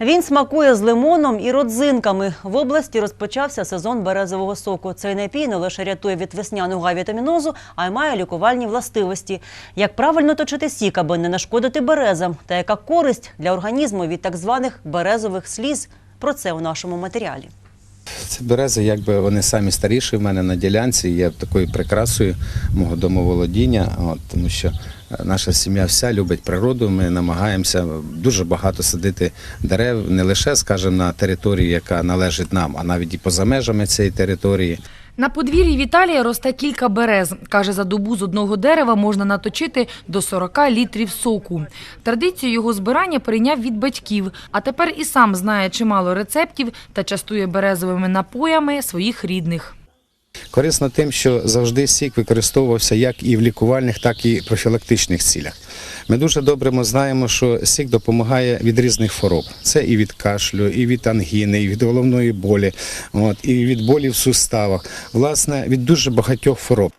Він смакує з лимоном і родзинками. В області розпочався сезон березового соку. Цей напій не лише рятує від весняного гавітамінозу, а й має лікувальні властивості. Як правильно точити сік, аби не нашкодити березам, та яка користь для організму від так званих березових сліз? Про це у нашому матеріалі. Ці берези, якби вони самі старіші в мене на ділянці, є такою прикрасою мого домоволодіння, от, тому що е, наша сім'я вся любить природу. Ми намагаємося дуже багато садити дерев, не лише, скажімо, на території, яка належить нам, а навіть і поза межами цієї території. На подвір'ї Віталія росте кілька берез. Каже, за добу з одного дерева можна наточити до 40 літрів соку. Традицію його збирання прийняв від батьків, а тепер і сам знає чимало рецептів та частує березовими напоями своїх рідних. Корисно тим, що завжди сік використовувався як і в лікувальних, так і профілактичних цілях. Ми дуже добре знаємо, що сік допомагає від різних хвороб. Це і від кашлю, і від ангіни, і від головної болі, от, і від болі в суставах, власне, від дуже багатьох хвороб.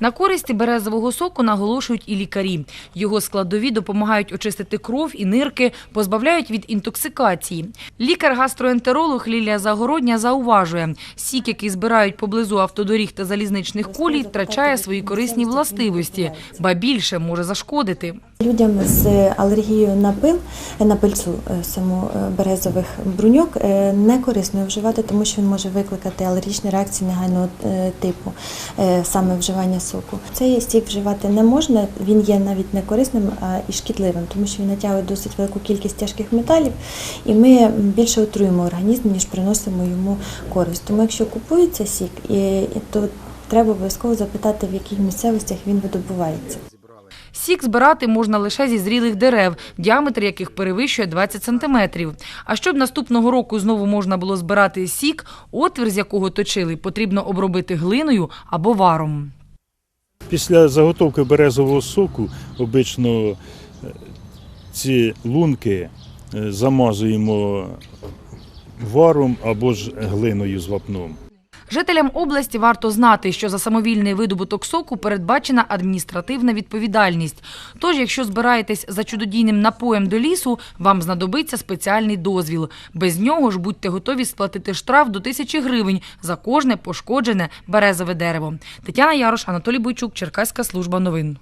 На користі березового соку наголошують і лікарі. Його складові допомагають очистити кров і нирки, позбавляють від інтоксикації. Лікар-гастроентеролог Лілія Загородня зауважує, сік, який збирають поблизу автодоріг та залізничних колій, втрачає свої корисні властивості, ба більше може зашкодити. Людям з алергією на пил, на пильцу е, саму е, березових бруньок е, не корисно вживати, тому що він може викликати алергічні реакції негайного типу, саме вживання соку. Цей сік вживати не можна, він є навіть не корисним, а і шкідливим, тому що він натягує досить велику кількість тяжких металів, і ми більше отруємо організм, ніж приносимо йому користь. Тому якщо купується сік, то треба обов'язково запитати, в яких місцевостях він видобувається. Сік збирати можна лише зі зрілих дерев, діаметр яких перевищує 20 сантиметрів. А щоб наступного року знову можна було збирати сік, отвір, з якого точили, потрібно обробити глиною або варом. Після заготовки березового соку обично е, ці лунки е, замазуємо варом або ж глиною з вапном. Жителям області варто знати, що за самовільний видобуток соку передбачена адміністративна відповідальність. Тож, якщо збираєтесь за чудодійним напоєм до лісу, вам знадобиться спеціальний дозвіл. Без нього ж будьте готові сплатити штраф до тисячі гривень за кожне пошкоджене березове дерево. Тетяна Ярош, Анатолій Бойчук, Черкаська служба новин.